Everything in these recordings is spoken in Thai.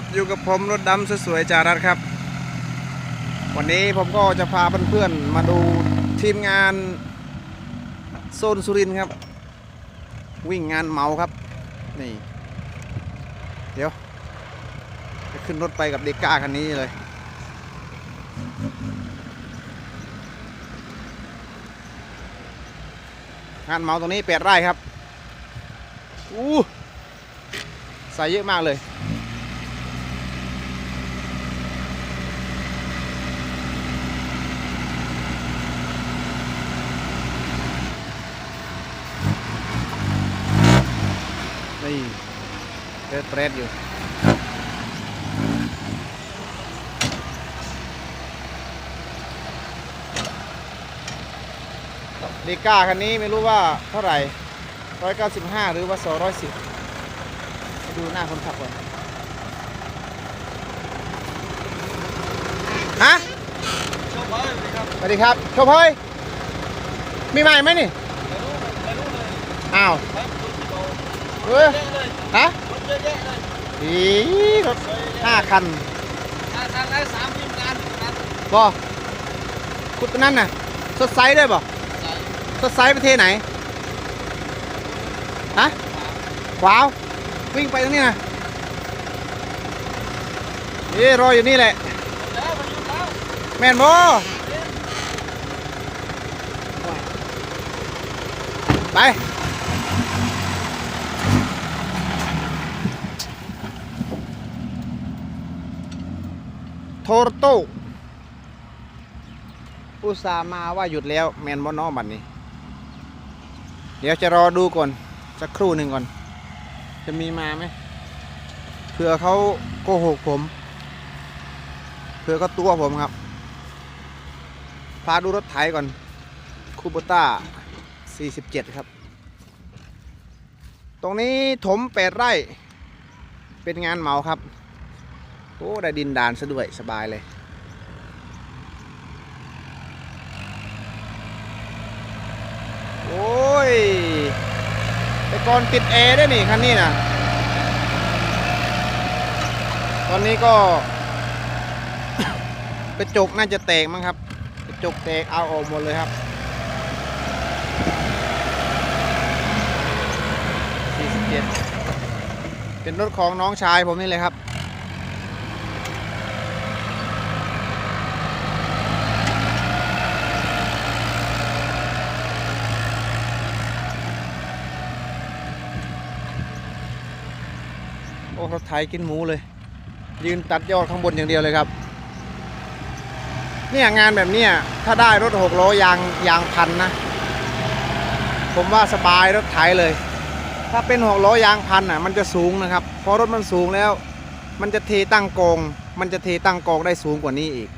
บอยู่กับผมรถดำสวยๆจารัสครับ วันนี้ผมก็จะพาเพื่อนๆมาดูทีมงานโซนสุรินครับ วิ่งงานเมาครับ นี่ เดี๋ยว จะขึ้นรถไปกับเดก้าคันนี้เลย งานเมาตรงนี้แปดไร่ครับอู้ใส่เยอะมากเลย นี่ เตรดเตรดอยู่เดก้าคันนี้ไม่รู้ว่าเท่าไหร่ 195 หรือว่า 210 ดูหน้าคนขับก่อน ฮะสวัสดีครับโชบเฮ้ยมีใหม่ไหมนี่ อ้าวเราเฮ้ยเยอฮะ เยอะแยะเลยอีรถห้าคันทางทางได้สามทีมงานงานบอคุณตัวนั้นน่ะสดใสด้วยบ่ใส่สดใสประเทศไหนฮะขวาววิ่งไปตรงนี้นะเอ้รออยู่นี่แหละแล้วมันอยู่แล้วแม่นบ่ไป โทรโต้อุตส่าห์มาว่าหยุดแล้วแมนบ่เนอบัดนี้ เดี๋ยวจะรอดูก่อน สักครู่หนึ่งก่อน จะมีมาไหมเผื่อเขาโกหกผมเผื่อเขาตัวผมครับ พาดูรถไถก่อนคูโบต้า 47 ครับ ตรงนี้ถมแปดไร่ เป็นงานเหมาครับ โอ้ได้ดินดานซะด้วยสบายเลย โอ้ยแต่ก่อนติดแอร์ได้นี่คันนี้นะตอนนี้ก็กระจกน่าจะแตกมั้งครับกระจกแตกเอาออกหมดเลยครับ47เป็นรถของน้องชายผมนี่เลยครับ โอ้รถไถกินหมูเลย ยืนตัดยอดข้างบนอย่างเดียวเลยครับ เนี่ยงานแบบเนี้ยถ้าได้รถหกล้อยางยางพันนะ ผมว่าสบายรถไถเลย ถ้าเป็นหกล้อยางพันอะ มันจะสูงนะครับ พอรถมันสูงแล้ว มันจะเทตั้งกอง มันจะเทตั้งกองได้สูงกว่านี้อีก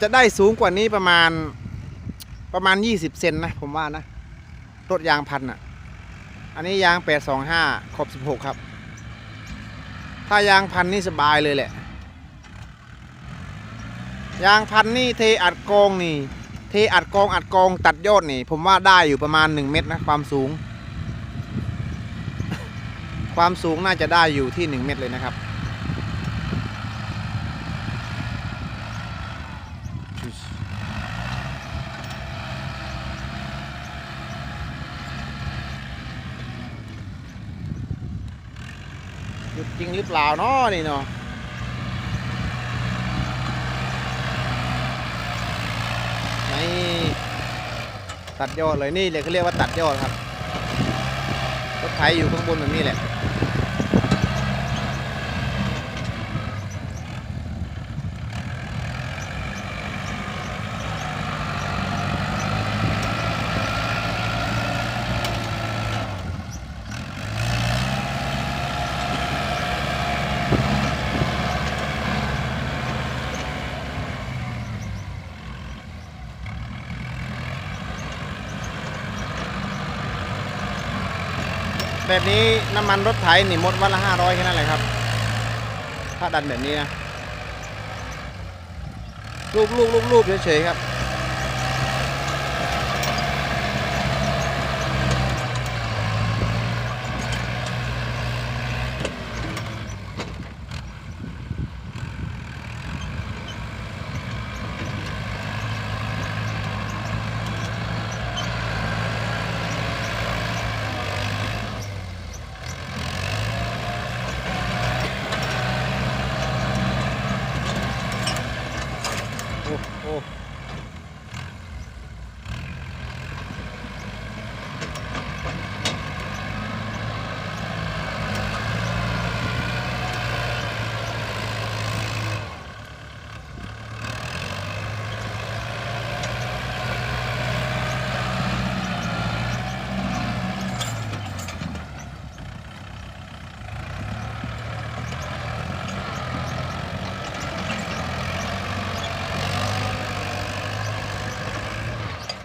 จะได้สูงกว่านี้ประมาณประมาณ 20 เซนนะผมว่านะรถยางพันอะ อันนี้ยาง 825ขอบ16 ครับ ถ้ายางพันนี่สบายเลยแหละ ยางพันนี่เทอัดกองนี่ เทอัดกองอัดกองตัดยอดนี่ ผมว่าได้อยู่ประมาณ 1 เมตรนะความสูง ความสูงน่าจะได้อยู่ที่ 1 เมตรเลยนะครับ จริงหรือเปล่าเนาะนี่เนาะนี่ตัดยอดเลยนี่เลยเขาเรียกว่าตัดยอดครับรถไถอยู่ข้างบนแบบนี้แหละ แบบนี้น้ำมันรถไถนี่หมดวันละห้าร้อยแค่นั้นแหละครับ ถ้าดันแบบนี้นะรูปรูปรูปรูปเฉยๆครับ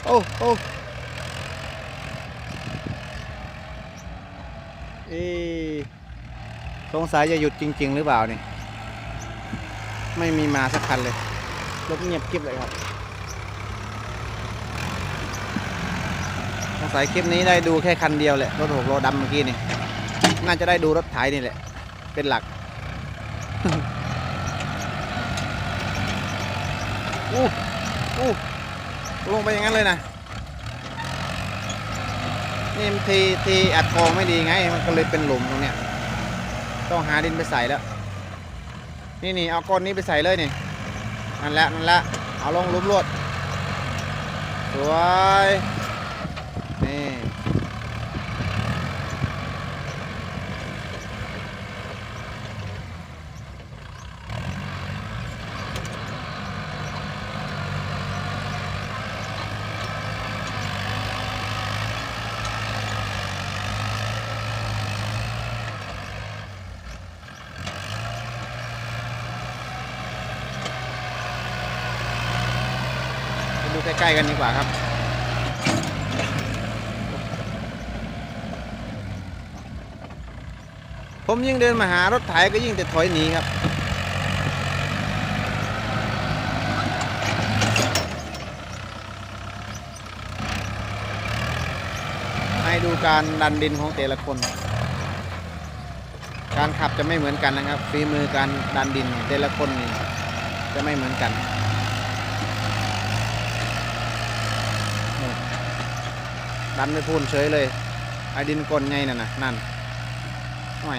โอ้โอ้เอสงสัยจะหยุดจริง ๆ หรือเปล่านี่ ไม่มีมาสักคันเลยรถเงียบกริบเลยครับสงสัยคลิปนี้ได้ดูแค่คันเดียวแหละ รถหกล้อดำเมื่อกี้นี่ น่าจะได้ดูรถไถนี่แหละ เป็นหลักอู้อู้ ลงไปอย่างนั้นเลยนะนี่ทีทีอัดกองไม่ดีไง มันก็เลยเป็นหลุมตรงเนี้ยต้องหาดินไปใส่แล้ว นี่นี่เอาก้อนนี้ไปใส่เลยนี่นั่นแหละนั่นแหละเอาลงลุมรวดสวย นี่ ไปดู ใกล้ๆกันดีกว่าครับ ผมยิ่งเดินมาหารถไถก็ยิ่งจะถอยหนีครับให้ดูการดันดินของแต่ละคน การขับจะไม่เหมือนกันนะครับฝีมือการดันดินแต่ละคนนี่จะไม่เหมือนกัน ดันไม่พูนเฉยเลย ไอ้ดินกลนไงนั่นน่ะนั่นทำไม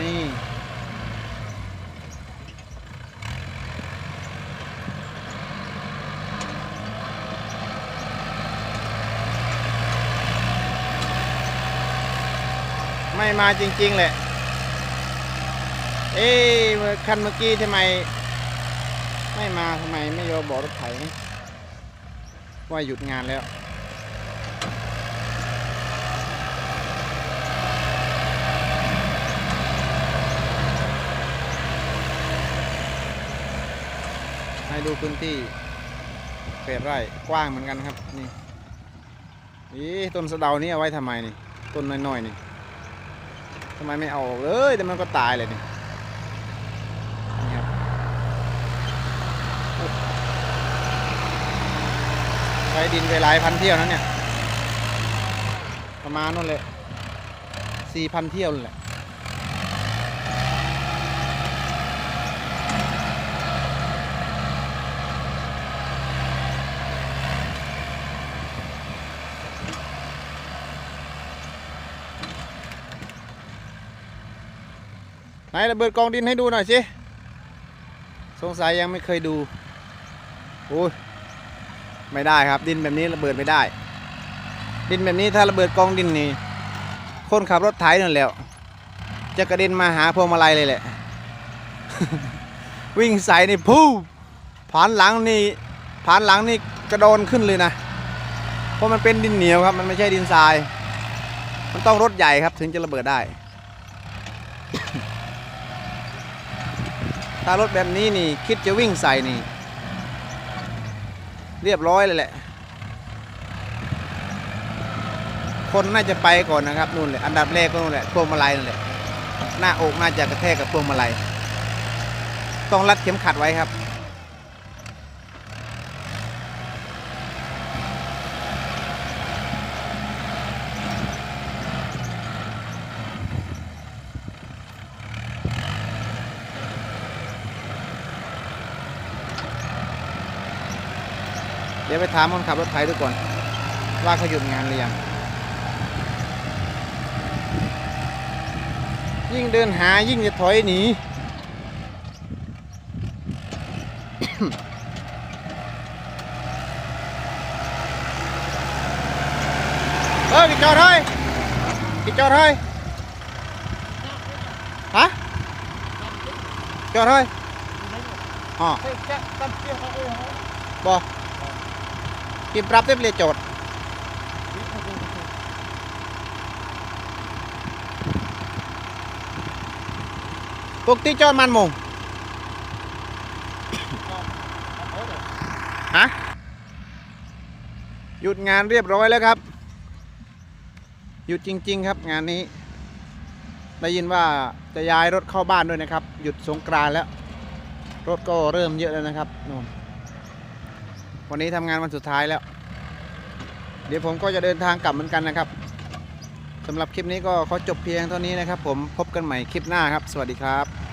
นี่ ไม่มาจริง ๆ แหละ เอ๊คันเมื่อกี้ทำไม ไม่มาทำไมไม่ยอมบอกรถไถว่าหยุดงานแล้วให้ดูพื้นที่เปดไร่กว้างเหมือนกันครับ นี่อีต้นสะเดานี่เอาไว้ทำไมนี่ ต้นน้อยๆนี่ ทำไมไม่เอาเลยแต่มันก็ตายเลยนี่นี่ครับโอ้ใช้ดินไปหลายพันเที่ยวนั้นเนี่ย ประมาณนู่นเลยสี่พันเที่ยวนั่นแหละ นระเบิดกองดินให้ดูหน่อยสิ สงสัยยังไม่เคยดูโอ้ยไม่ได้ครับดินแบบนี้ระเบิดไม่ได้ ดินแบบนี้ถ้าระเบิดกองดินนี่คนขับรถไถนั่นแหล้วจะกระเด็นมาหาพวงมาลัยเลยแหละ วิ่งใส่นี่พูผ่านหลังนี่ผ่านหลังนี่กระโดนขึ้นเลยนะ เพราะมันเป็นดินเหนียวครับ มันไม่ใช่ดินทราย มันต้องรถใหญ่ครับถึงจะระเบิดได้ ถ้ารถแบบนี้นี่คิดจะวิ่งใส่นี่ เรียบร้อยเลยแหละ คนน่าจะไปก่อนนะครับนู่นเลยอันดับแรกก็นู่นแหละพวงมาลัยนั่นแหละหน้าอกน่าจะกระแทกกับพวงมาลัยต้องรัดเข็มขัดไว้ครับ ดี๋ยวไปถามคนขับรถไถดูก่อน ว่าเขาหยุดงานหรือยัง ยิ่งเดินหายิ่งจะถอยหนีเออกี่จอดเฮ้ยกี่จอดเฮ้ยฮะจอดเฮ้ยอ๋อ Thế chắc tâm kia không ơi hả? บอกิ นปรับเรียบเรียโจทย์ปกติจอดมันโมงฮะหยุดงานเรียบร้อยแล้วครับ หยุดจริง ๆ ครับงานนี้ ได้ยินว่าจะย้ายรถเข้าบ้านด้วยนะครับ หยุดสงกรานแล้ว รถก็เริ่มเยอะแล้วนะครับนู่น วันนี้ทำงานวันสุดท้ายแล้ว เดี๋ยวผมก็จะเดินทางกลับเหมือนกันนะครับสำหรับคลิปนี้ก็ขอจบเพียงเท่านี้นะครับ ผมพบกันใหม่คลิปหน้าครับ สวัสดีครับ